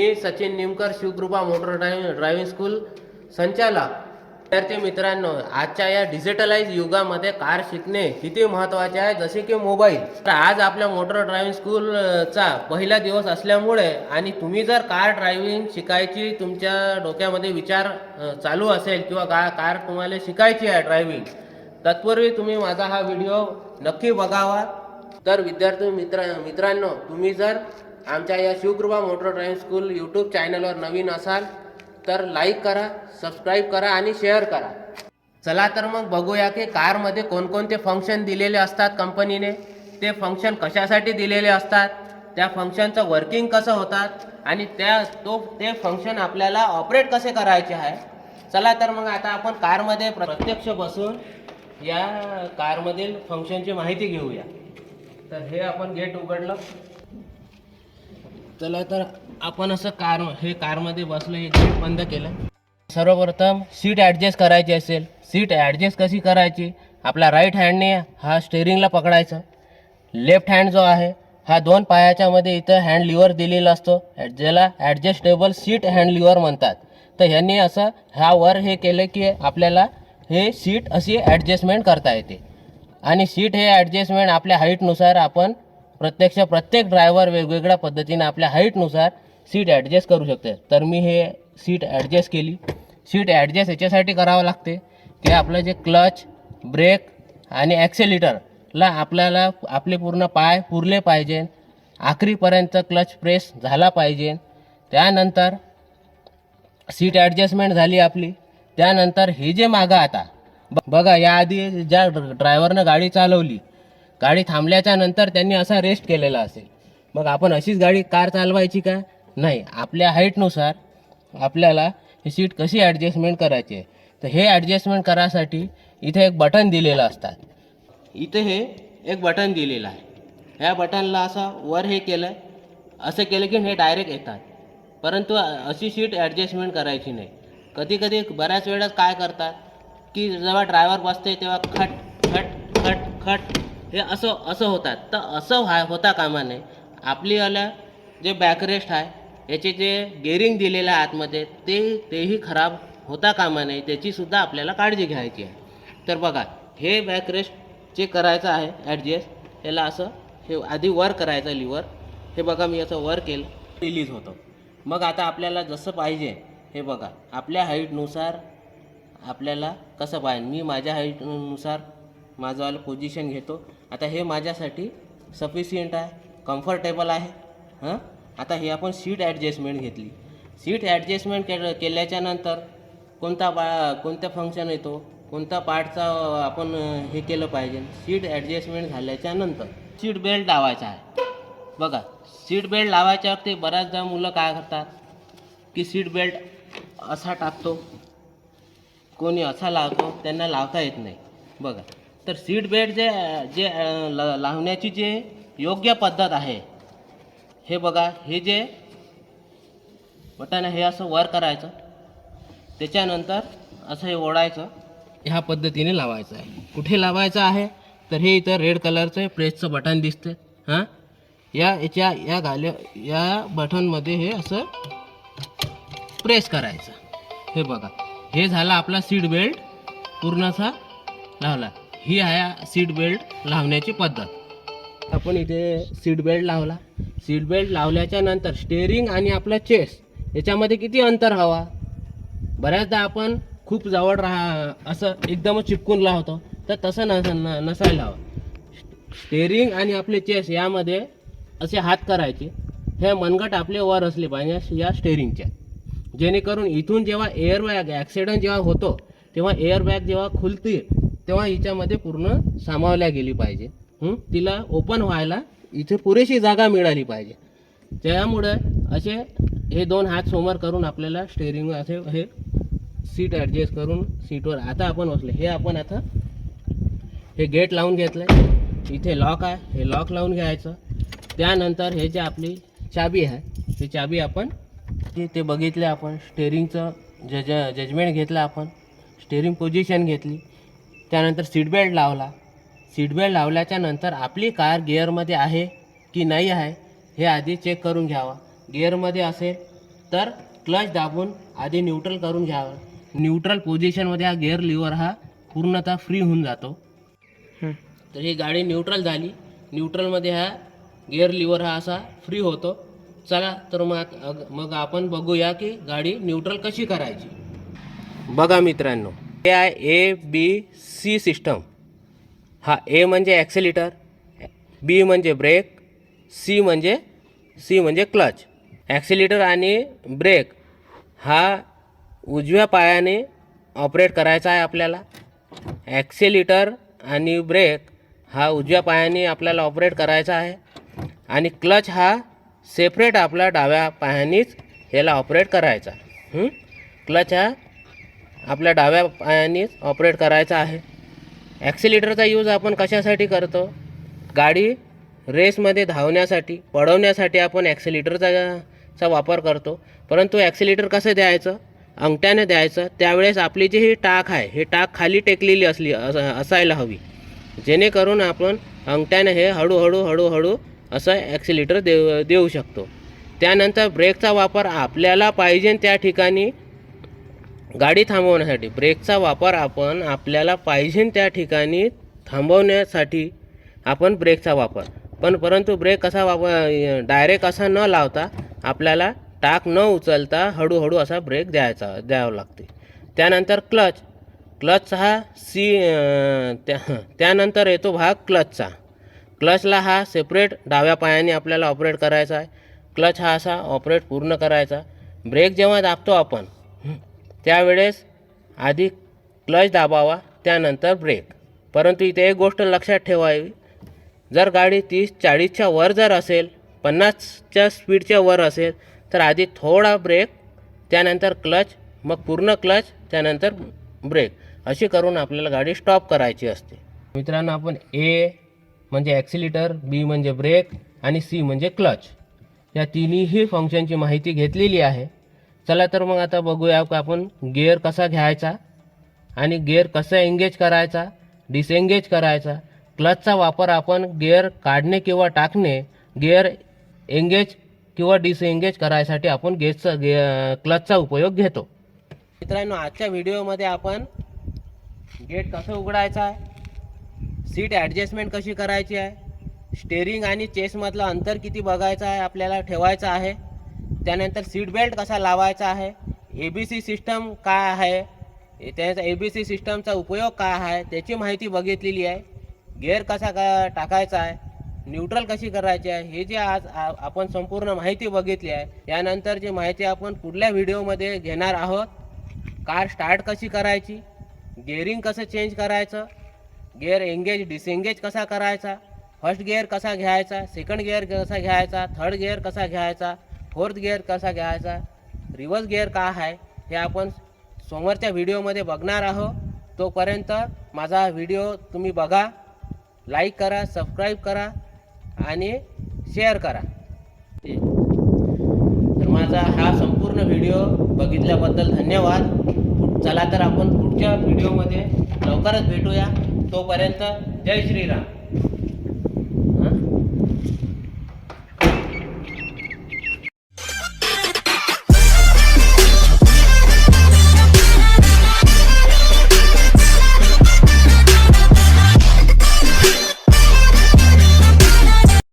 मी Sachin Nimkar Shivkrupa motor driving driving school संचालक. विद्यार्थी मित्रांनो आजच्या या डिजिटलाइज युगामध्ये कार शिकणे किती महत्त्वाचे आहे? जसे की मोबाईल. तर आज आपल्या मोटर ड्रायव्हिंग स्कूलचा पहिला दिवस असल्यामुळे आणि तुम्ही जर कार ड्रायव्हिंग शिकायची तुमच्या डोक्यामध्ये विचार चालू असेल किंवा का कार तुम्हाला शिकायची आहे ड्रायव्हिंग तत्पूर्वी तुम्ही माझा हा व्हिडिओ नक्की बघावा. तर विद्यार्थी मित्र मित्रांनो तुम्ही जर आमच्या या Shivkrupa motor driving school YouTube चॅनलवर नवीन असाल तर लाईक करा सबस्क्राईब करा आणि शेअर करा. चला तर मग बघूया की कारमध्ये कोणकोणते फंक्शन दिलेले असतात कंपनीने ते फंक्शन कशासाठी दिलेले असतात? त्या फंक्शनचं वर्किंग कसं होतात? आणि त्या तो ते फंक्शन आपल्याला ऑपरेट कसे करायचे आहे? चला तर मग आता आपण कारमध्ये प्रत्यक्ष बसून या कारमधील फंक्शनची माहिती घेऊया. तर हे आपण गेट उघडलं. चला तर आपण असं कार हे कारमध्ये बसलो हे गेट बंद केलं. सर्वप्रथम सीट ॲडजस्ट करायची असेल. सीट ॲडजस्ट कशी करायची? आपल्या राईट हँडने हा स्टेरिंगला पकडायचा. लेफ्ट हँड जो आहे हा दोन पायाच्यामध्ये इथं हँड लिव्हर दिलेला असतो ज्याला ॲडजस्टेबल सीट हँड लिव्हर म्हणतात. तर ह्यांनी असं ह्या वर हे केलं की आपल्याला हे सीट अशी ॲडजस्टमेंट करता येते. आणि सीट हे ॲडजस्टमेंट आपल्या हाईटनुसार आपण प्रत्यक्ष प्रत्येक ड्रायव्हर वेगवेगळ्या पद्धतीने आपल्या हाईटनुसार सीट ॲडजस्ट करू शकते. तर मी हे सीट ॲडजस्ट केली. सीट ॲडजस्ट याच्यासाठी करावं लागते की आपलं जे क्लच ब्रेक आणि ॲक्सेलिटरला आपल्याला आपले पूर्ण पाय पुरले पाहिजे. आखरीपर्यंत क्लच प्रेस झाला पाहिजे. त्यानंतर सीट ॲडजस्टमेंट झाली आपली. त्यानंतर हे जे मागं आता ब- बघा याआधी ज्या ड्रायव्हरनं गाडी चालवली गाडी थांबल्याच्या नंतर त्यांनी असा रेस्ट केलेला असेल. मग आपण अशीच गाडी कार चालवायची का? नाही. आपल्या हाईटनुसार आपल्याला ही सीट कशी ॲडजस्टमेंट करायची आहे? तर हे ॲडजस्टमेंट करायसाठी इथे एक बटन दिलेलं असतात. इथे हे एक बटन दिलेलं आहे. ह्या बटनला असं वर हे केलं. आहे असं केलं की हे डायरेक्ट येतात. परंतु अशी सीट ॲडजस्टमेंट करायची नाही. कधी कधी बऱ्याच वेळेस काय करतात की जेव्हा ड्रायव्हर बसते तेव्हा खट खट खट खट हे असं असं होतात. तर असं व्हाय होता कामा नये आपलीवाला जे बॅकरेस्ट आहे याचे जे गेअरिंग दिलेलं आहे आतमध्ये ते तेही खराब होता कामा नये त्याचीसुद्धा आपल्याला काळजी घ्यायची आहे. तर बघा हे बॅकरेस्ट जे करायचं आहे ॲडजस्ट याला असं हे आधी वर करायचं लिवर हे बघा मी असं वर केलं. रिलीज होतं. मग आता आपल्याला जसं पाहिजे हे बघा. आपल्या हाईटनुसार आपल्याला कसं पाहिजे? मी माझ्या हाईटनुसार माझंवालं पोझिशन घेतो. आता हे माझ्यासाठी सफिशियंट आहे कम्फर्टेबल आहे. हां? आता हे आपण सीट ॲडजस्टमेंट घेतली. सीट ॲडजस्टमेंट के केल्याच्यानंतर कोणता बा कोणता फंक्शन येतो कोणता पार्टचा आपण हे केलं पाहिजे. सीट ॲडजस्टमेंट झाल्याच्यानंतर सीट बेल्ट लावायचा आहे. बघा सीट बेल्ट लावायच्या वरती बऱ्याचदा मुलं काय करतात की सीट बेल्ट असा टाकतो कोणी असा लावतो त्यांना लावता येत नाही. बघा तर सीट बेल्ट जे जे ल- लावण्याची जे योग्य पद्धत आहे हे बघा हे जे बटन आहे हे असं वर करायचं. त्याच्यानंतर असं हे ओढायचं. ह्या पद्धतीने लावायचं आहे. कुठे लावायचं आहे? तर हे इथं रेड कलरचं प्रेसचं बटन दिसतं हां? या याच्या या घाल या बटनमध्ये हे असं प्रेस करायचं. हे बघा. हे झाला आपला सीट बेल्ट पूर्णसा लावला. ही आहे सीट बेल्ट लावण्याची पद्धत. आपण इथे सीट बेल्ट लावला. सीट बेल्ट लावल्याच्या नंतर स्टेअरिंग आणि आपला चेस्ट याच्यामध्ये किती अंतर हवा? बऱ्याचदा आपण खूप जवळ राहा असं एकदमच चिपकून लावतो तर तसं नस न नसायला हवं. स्टेअरिंग आणि आपले चेस यामध्ये असे हात करायचे. हे मनगट आपले वर असले पाहिजे या स्टेअरिंगच्या जेणेकरून इथून जेव्हा एअर बॅग ॲक्सिडेंट जेव्हा होतो तेव्हा एअर बॅग जेव्हा खुलते तेव्हा हिच्यामध्ये पूर्ण सामावल्या गेली पाहिजे. तिला ओपन व्हायला इथे पुरेशी जागा मिळाली पाहिजे. त्यामुळे असे हे दोन हात समोर करून आपल्याला स्टेअरिंग असे हे सीट ॲडजस्ट करून सीटवर आता आपण बसले हे आपण आता हे गेट लावून घेतलं इथे लॉक आहे. हे लॉक लावून घ्यायचं. त्यानंतर हे जे आपली चाबी आहे ती चाबी आपण ते ते बघितले आपण. स्टेअरिंगचं जज जजमेंट घेतलं आपण. स्टेअरिंग पोझिशन घेतली. त्यानंतर सीट बेल्ट लावला. सीट बेल्ट लावल्याच्या नंतर आपली कार गिअरमध्ये आहे की नाही आहे हे आधी चेक करून घ्यावा. गिअरमध्ये असेल तर क्लच दाबून आधी न्यूट्रल करून घ्यावं. न्यूट्रल पोझिशनमध्ये हा गिअर लिव्हर हा पूर्णतः फ्री होऊन जातो. तर ही गाडी न्यूट्रल झाली. न्यूट्रलमध्ये हा गिअर लिव्हर हा असा फ्री होतो. चला तर मग मग आपण बघूया की गाडी न्यूट्रल कशी करायची. बघा मित्रांनो A I A B C system हा ए म्हणजे ॲक्सेलिटर बी म्हणजे ब्रेक सी म्हणजे सी म्हणजे क्लच ॲक्सिलेटर आणि ब्रेक हा उजव्या पायाने ऑपरेट करायचा आहे आपल्याला. ॲक्सिलिटर आणि ब्रेक हा उजव्या पायाने आपल्याला ऑपरेट करायचा आहे. आणि क्लच हा सेपरेट आपला डाव्या पायानेच ह्याला ऑपरेट करायचा. क्लच हा आपल्या डाव्या पायानेच ऑपरेट करायचा आहे. ॲक्सिलेटरचा यूज आपण कशासाठी करतो? गाडी रेसमध्ये धावण्यासाठी पळवण्यासाठी आपण ॲक्सिलेटरचा चा वापर करतो. परंतु ॲक्सिलेटर कसं द्यायचं? अंगठ्याने द्यायचं. त्यावेळेस आपली जी ही टाक आहे ही टाक खाली टेकलेली असली अस असायला हवी. जेणेकरून आपण अंगठ्याने हे हळूहळू हळूहळू असं ॲक्सिलेटर देऊ देऊ शकतो. त्यानंतर ब्रेकचा वापर आपल्याला पाहिजे त्या ठिकाणी गाडी थांबवण्यासाठी. ब्रेकचा वापर आपण आपल्याला पाहिजे त्या ठिकाणी थांबवण्यासाठी आपण ब्रेकचा वापर. पण परंतु ब्रेक कसा वापर डायरेक्ट असा न लावता आपल्याला टाक न उचलता हळूहळू असा ब्रेक द्यायचा द्यावा लागते. त्यानंतर क्लच क्लच हा सी त्या त्यानंतर येतो भाग क्लचचा क्लचला हा सेपरेट डाव्या पायाने आपल्याला ऑपरेट करायचा आहे. क्लच हा असा ऑपरेट पूर्ण करायचा. ब्रेक जेव्हा दाबतो आपण त्यावेळेस आधी क्लच दाबावा त्यानंतर ब्रेक परंतु इथे एक गोष्ट लक्षात ठेवावी. जर गाडी तीस चाळीसच्या वर जर असेल पन्नासच्या स्पीडच्या वर असेल तर आधी थोडा ब्रेक त्यानंतर क्लच मग पूर्ण क्लच त्यानंतर ब्रेक अशी करून आपल्याला गाडी स्टॉप करायची असते. मित्रांनो आपण ए म्हणजे ॲक्सिलेटर बी म्हणजे ब्रेक आणि सी म्हणजे क्लच या तिन्हीही फंक्शनची माहिती घेतलेली आहे. चला तर मग आता बघूया की आपण गिअर कसा घ्यायचा आणि गिअर कसं एंगेज करायचा डिसएंगेज करायचा. क्लचचा वापर आपण गिअर काढणे किंवा टाकणे गिअर एंगेज किंवा डिसएंगेज करायसाठी आपण गेजचा गे क्लचचा उपयोग घेतो. मित्रांनो आजच्या व्हिडिओमध्ये आपण गेट कसं उघडायचं आहे सीट ॲडजस्टमेंट कशी करायची आहे स्टेअरिंग आणि चेसमधलं अंतर किती बघायचं आहे आपल्याला ठेवायचं आहे. त्यानंतर सीट बेल्ट कसा लावायचा आहे? ए बी सी सिस्टम काय आहे? त्याचा ए बी सी सिस्टमचा उपयोग काय आहे? त्याची माहिती बघितलेली आहे. गेअर कसा का टाकायचा आहे? न्यूट्रल कशी करायची आहे? हे जे आज आपण संपूर्ण माहिती बघितली आहे यानंतरची माहिती आपण पुढल्या व्हिडिओमध्ये घेणार आहोत. कार स्टार्ट कशी करायची? गेअरिंग कसं चेंज करायचं? गेअर एंगेज डिसएंगेज कसा करायचा? फर्स्ट गिअर कसा घ्यायचा? सेकंड गिअर कसा घ्यायचा? थर्ड गिअर कसा घ्यायचा? फोर्थ गिअर कसा घ्यायचा रिव्हर्स गिअर का आहे हे आपण समोरच्या व्हिडिओमध्ये बघणार आहोत. तोपर्यंत माझा व्हिडिओ तुम्ही बघा लाईक करा सबस्क्राईब करा आणि शेअर करा. तर माझा हा संपूर्ण व्हिडिओ बघितल्याबद्दल धन्यवाद. चला तर आपण पुढच्या व्हिडिओमध्ये लवकरच भेटूया. तोपर्यंत जय श्रीराम.